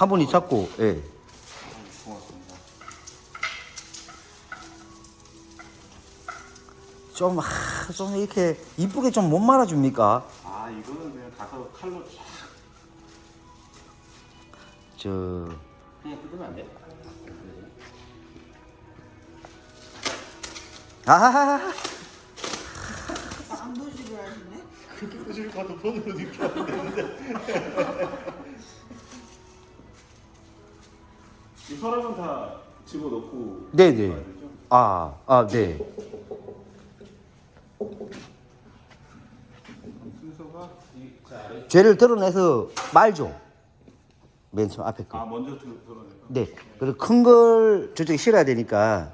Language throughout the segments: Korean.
한 분이 잡고, 예. 고맙습니다. 좀, 하, 좀 이렇게 이쁘게 좀 못 말아줍니까? 아 이거는 그냥 가서 칼로 쫙 저, 그냥 뜯으면 안 돼? 아하하하. 쌍도식을 하시네? 그렇게 뜯을 것도 하면 되는데 서랍은 다 집어넣고 네네. 되죠? 아, 아, 네. 순서가 죄를 드러내서 말죠. 맨 처음 앞에 거. 아 먼저 드- 드러낼까? 네. 그리고 큰 걸 저쪽에 실어야 되니까.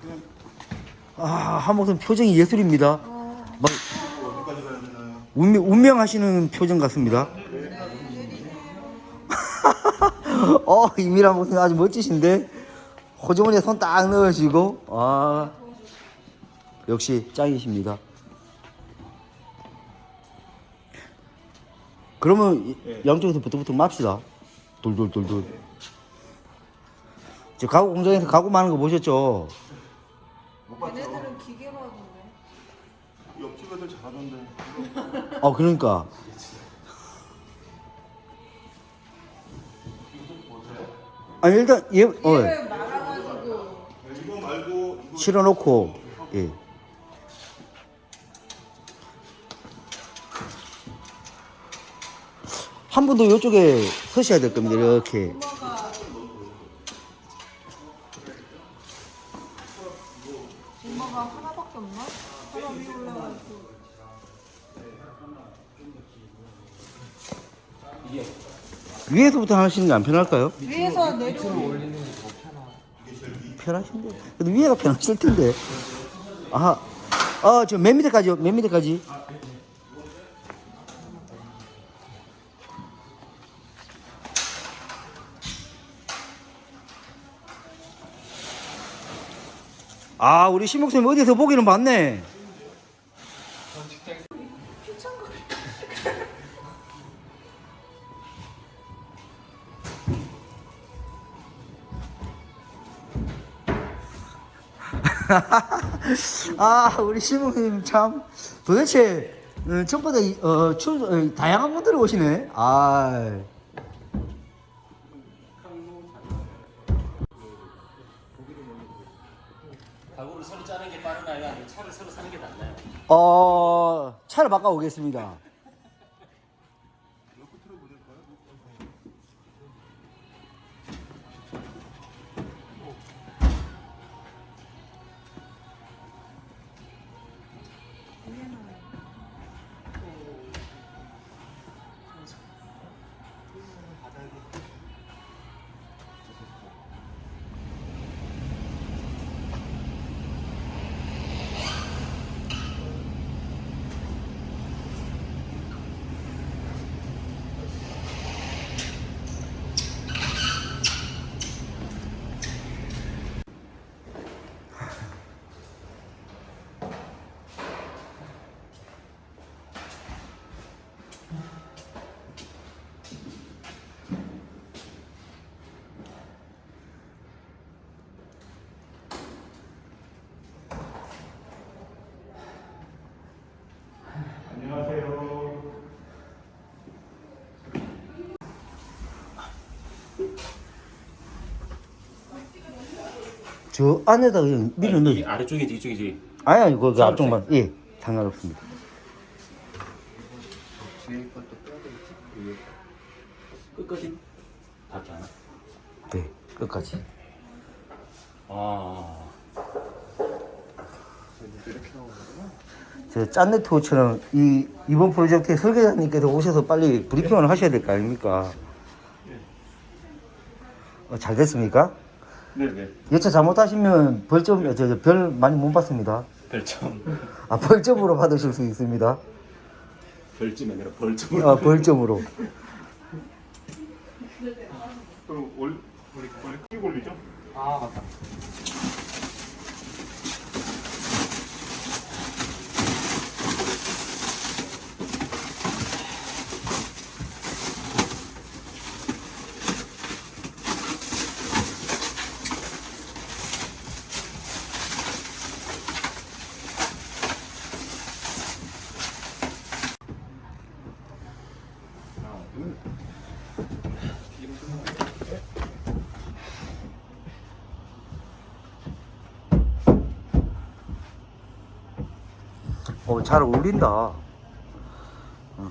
그냥 아, 한목선 표정이 예술입니다. 막? 운명, 운명하시는 표정 같습니다. 어, 이미라 목선 아주 멋지신데? 호주머니에 손 딱 넣으시고, 아, 역시 짱이십니다. 그러면 이- 네. 양쪽에서 부터부터 맙시다. 돌돌돌돌. 저 가구 공장에서 가구 많은 거 보셨죠? 기계로 하던데. 옆집 애들 잘하던데 어, 그러니까. 아니, 일단, 얘, 어, 얘를 말아가지고 이거 말고 이거 실어놓고, 예. 한 분도 이쪽에 서셔야 될 겁니다, 이렇게. 엄마가 하나밖에 없나? 하나 위에 올라가지고 위에서부터 하시는 게 안 편할까요? 위에서 내려오는 편하신데. 근데 위에가 편하실 텐데. 아, 어, 저맨 밑에까지요, 맨 밑에까지. 아, 우리 신목쌤 어디서 보기는 봤네. 아, 우리 신목님 참 도대체 어, 이- 어, 출, 어, 다양한 분들이 오시네. 아, 가구를 서로 짜는 게 빠르나요? 아니면 차를 서로 사는 게 낫나요? 어, 차를 바꿔 오겠습니다. 저 안에다 그냥 밀어 넣어. 이 아래쪽이지 이쪽이지. 아니, 아니, 그, 그 앞쪽만. 예, 상관없습니다. 끝까지 닿지 않아? 네, 끝까지. 아. 저 짠네트워처럼 이 이번 프로젝트에 설계자님께서 오셔서 빨리 브리핑을 하셔야 될 거 아닙니까? 어, 잘 됐습니까? 네네 예차 잘못하시면 벌점 저, 저, 별 많이 못 받습니다. 별점. 아 벌점으로 받으실 수 있습니다. 별점이 아니라 벌점으로. 아 벌점으로. 그럼 월, 원래 원래 크게 걸리죠? 아 맞다. 어, 잘 어울린다. 어,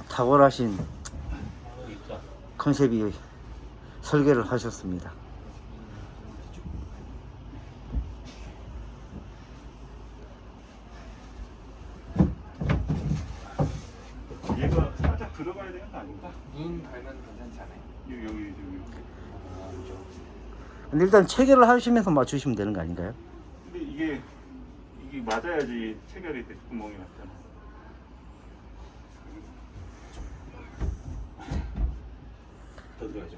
탁월하신 컨셉이 설계를 하셨습니다. 얘가 살짝 들어가야 되는 거 아닌가? 눈 달면 괜찮지 않아요? 여기 여기 여기. 근데 일단 체결을 하시면서 맞추시면 되는 거 아닌가요? 근데 이게 이게 맞아야지 체결이 돼 구멍이 맞잖아. 더 들어야죠.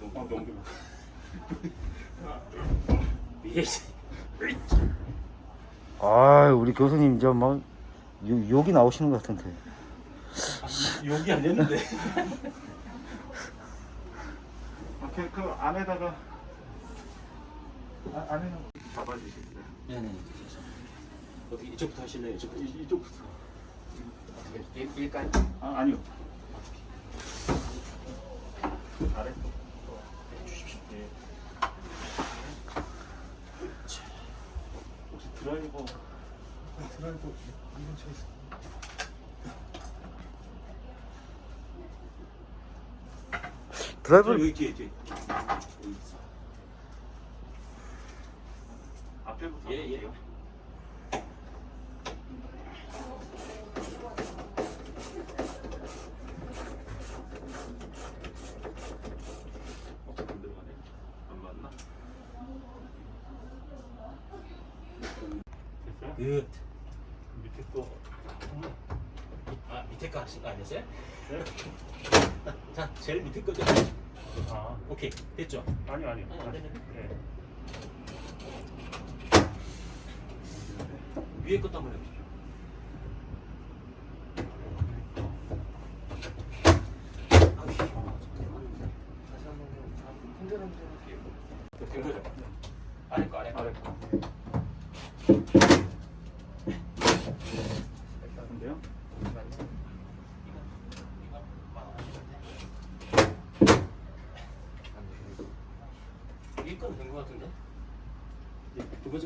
너무 넘겨. 이게 아, 우리 교수님 이제 막 요- 욕이 나오시는 것 같은데. 여기 아니었는데. 오케이 그 안에다가 아, 안에는 잡아주시겠어요? 네네. 어떻게 이쪽부터 하실래요? 이쪽 이, 이쪽부터. 어떻게 일까요? 아 아니요. 아래. 주십시오. 예. 혹시 드라이버 드라이버 이 근처에 있어. 드라이버를 여기 뒤에 뒤에. 여기 있어. 앞에부터. 예, 예. 됐어요? 그 밑에 거. 아, 밑에 거 하신 거 아니었어요? 네? 자, 제일 밑에 거죠. 아 오케이, 됐죠? 아니요 아니요. 아, 안 되네. 네. 위에 것도 한번 해보시죠. 아. 된 거죠? 아래 거, 아래 거. 아래 거.